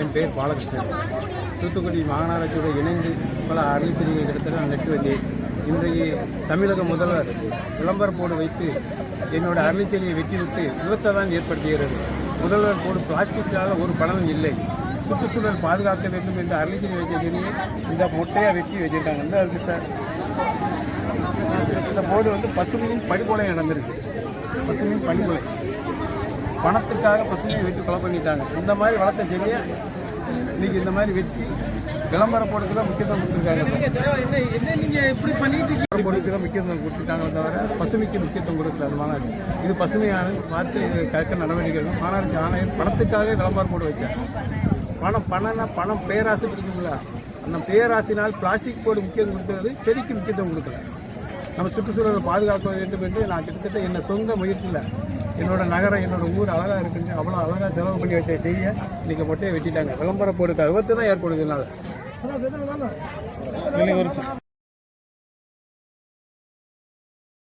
என் பேர் பாலகிருஷ்ணன். தூத்துக்குடி மாநகராட்சியோடு இணைந்து பல அறிவிச்செடிகள் எடுத்து நான் நட்டு வந்தேன் இன்றைக்கு தமிழக முதல்வர் விளம்பர போர்டு வைத்து என்னோட அரளிச்செடியை வெட்டிவிட்டு விபத்தை தான் ஏற்படுத்துகிறது. முதல்வர் போர்டு பிளாஸ்டிக்கால் ஒரு பலனும் இல்லை. சுற்றுச்சூழல் பாதுகாக்க வேண்டும் என்று அரளிச்செடி வைக்கிறதுலேயே இந்த மொட்டையாக வெட்டி வச்சுருக்காங்க இந்த இருக்குது சார்? இந்த போர்டு வந்து பசுமையின் படுகொலை நடந்திருக்கு. பசுமையின் படுகொலை. பணத்துக்காக பசுமையை வெட்டி கொலை பண்ணிட்டாங்க. இந்த மாதிரி வளர்த்த செடியை இன்னைக்கு இந்த மாதிரி வெட்டி விளம்பர போடுறதுக்கு தான் முக்கியத்துவம் கொடுத்துருக்காங்க. என்ன போடுறதுக்கு தான் முக்கியத்துவம் கொடுத்துட்டாங்க தவிர பசுமைக்கு முக்கியத்துவம் கொடுக்குறாரு மாநாடு. இது பசுமையான பார்த்து இது கற்க நடவடிக்கை. மாநாடு மாநகராட்சி ஆணையர் பணத்துக்காக விளம்பரம் போட்டு வச்சேன் பணம் பணம்னா பணம் பேராசை பிடிக்குங்களா? அந்த பேராசினால் பிளாஸ்டிக் போர்டு முக்கியத்துவம் கொடுத்தது செடிக்கு முக்கியத்துவம் கொடுக்கல. நம்ம சுற்றுச்சூழலை பாதுகாக்க வேண்டும் என்று நான் கிட்டத்தட்ட என்னை சொந்த முயற்சியில் என்னோடய நகரம் என்னோடய ஊர் அழகாக இருக்குன்னு அவ்வளோ அழகாக செலவு பண்ணி வச்ச செய்ய இன்றைக்கி மொட்டையை வெட்டிட்டாங்க. விளம்பரம் போடுக்க விபத்து தான் ஏற்படுது இதனால